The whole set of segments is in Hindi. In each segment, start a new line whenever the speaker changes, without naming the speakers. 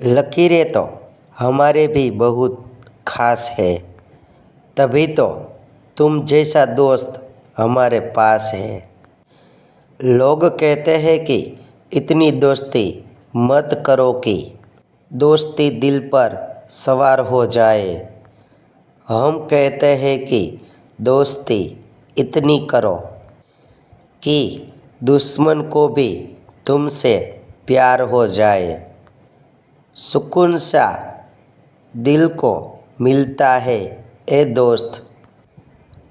लकीरें तो हमारे भी बहुत खास है। तभी तो तुम जैसा दोस्त हमारे पास है। लोग कहते हैं कि इतनी दोस्ती मत करो कि दोस्ती दिल पर सवार हो जाए। हम कहते हैं कि दोस्ती इतनी करो कि दुश्मन को भी तुमसे प्यार हो जाए। सुकून सा दिल को मिलता है, ए दोस्त।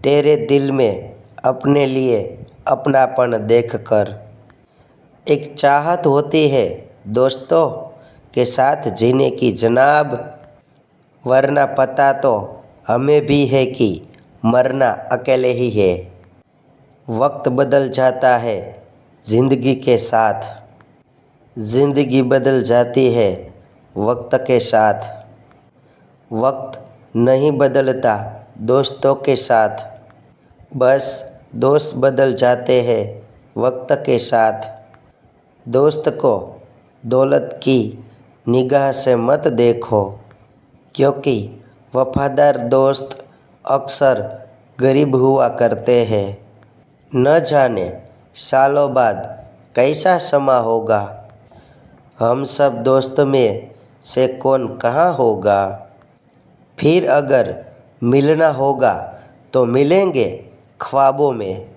तेरे दिल में अपने लिए अपनापन देखकर। एक चाहत होती है दोस्तों के साथ जीने की जनाब। वरना पता तो हमें भी है कि मरना अकेले ही है। वक्त बदल जाता है ज़िंदगी के साथ। ज़िंदगी बदल जाती है वक्त के साथ। वक्त नहीं बदलता दोस्तों के साथ। बस दोस्त बदल जाते हैं वक्त के साथ। दोस्त को दौलत की निगाह से मत देखो, क्योंकि वफादार दोस्त अक्सर गरीब हुआ करते हैं। न जाने सालों बाद कैसा समा होगा। हम सब दोस्त में से कौन कहाँ होगा? फिर अगर मिलना होगा तो मिलेंगे ख्वाबों में।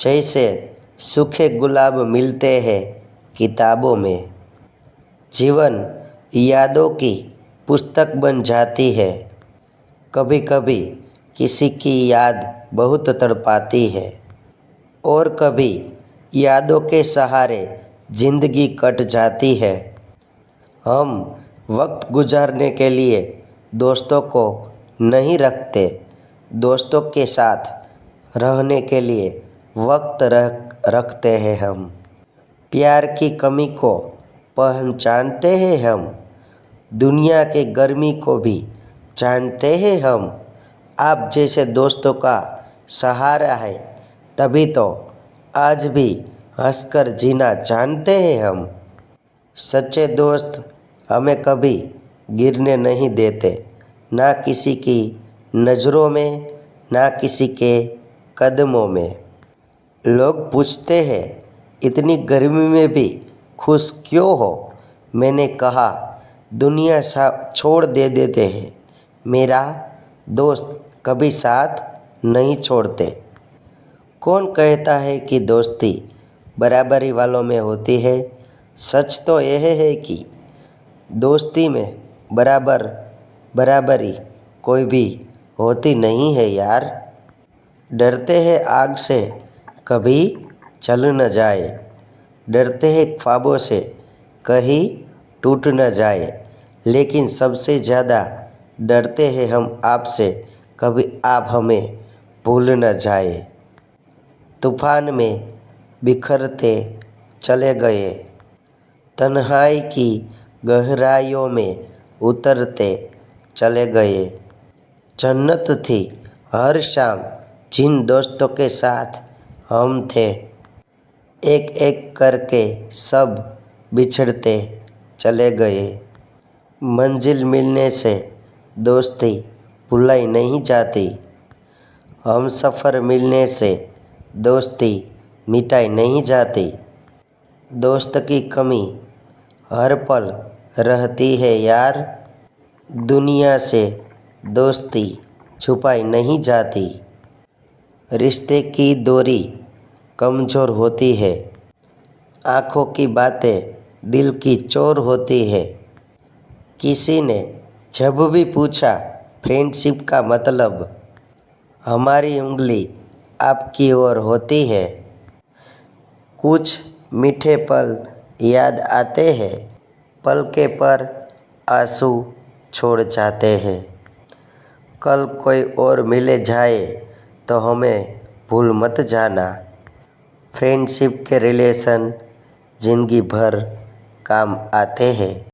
जैसे सूखे गुलाब मिलते हैं किताबों में। जीवन यादों की पुस्तक बन जाती है। कभी कभी किसी की याद बहुत तड़पाती है। और कभी यादों के सहारे ज़िंदगी कट जाती है। हम वक्त गुजारने के लिए दोस्तों को नहीं रखते। दोस्तों के साथ रहने के लिए वक्त रख, रखते हैं हम। प्यार की कमी को पहचानते हैं हम। दुनिया के गर्मी को भी जानते हैं हम। आप जैसे दोस्तों का सहारा है, तभी तो आज भी हंसकर जीना जानते हैं हम। सच्चे दोस्त हमें कभी गिरने नहीं देते। ना किसी की नज़रों में, ना किसी के कदमों में। लोग पूछते हैं, इतनी गर्मी में भी खुश क्यों हो? मैंने कहा, दुनिया छोड़ दे देते हैं। मेरा दोस्त कभी साथ नहीं छोड़ते। कौन कहता है कि दोस्ती बराबरी वालों में होती है? सच तो यह है कि दोस्ती में बराबर, बराबरी कोई भी होती नहीं है यार। डरते हैं आग से कभी चल न जाए। डरते हैं ख्वाबों से कहीं टूट न जाए। लेकिन सबसे ज़्यादा डरते हैं हम आपसे कभी आप हमें भूल न जाए। तूफ़ान में बिखरते चले गए। तन्हाई की गहराइयों में उतरते चले गए जन्नत थी हर शाम जिन दोस्तों के साथ हम थे एक एक करके सब बिछड़ते चले गए मंजिल मिलने से दोस्ती भुलाई नहीं जाती हम सफ़र मिलने से दोस्ती मिटाई नहीं जाती दोस्त की कमी हर पल रहती है यार। दुनिया से दोस्ती छुपाई नहीं जाती। रिश्ते की दूरी कमज़ोर होती है। आँखों की बातें दिल की चोर होती है। किसी ने जब भी पूछा, फ्रेंडशिप का मतलब हमारी उंगली आपकी ओर होती है? कुछ मीठे पल याद आते हैं। पल के पर आँसू छोड़ जाते हैं। कल कोई और मिले जाए तो हमें भूल मत जाना। फ्रेंडशिप के रिलेशन ज़िंदगी भर काम आते हैं।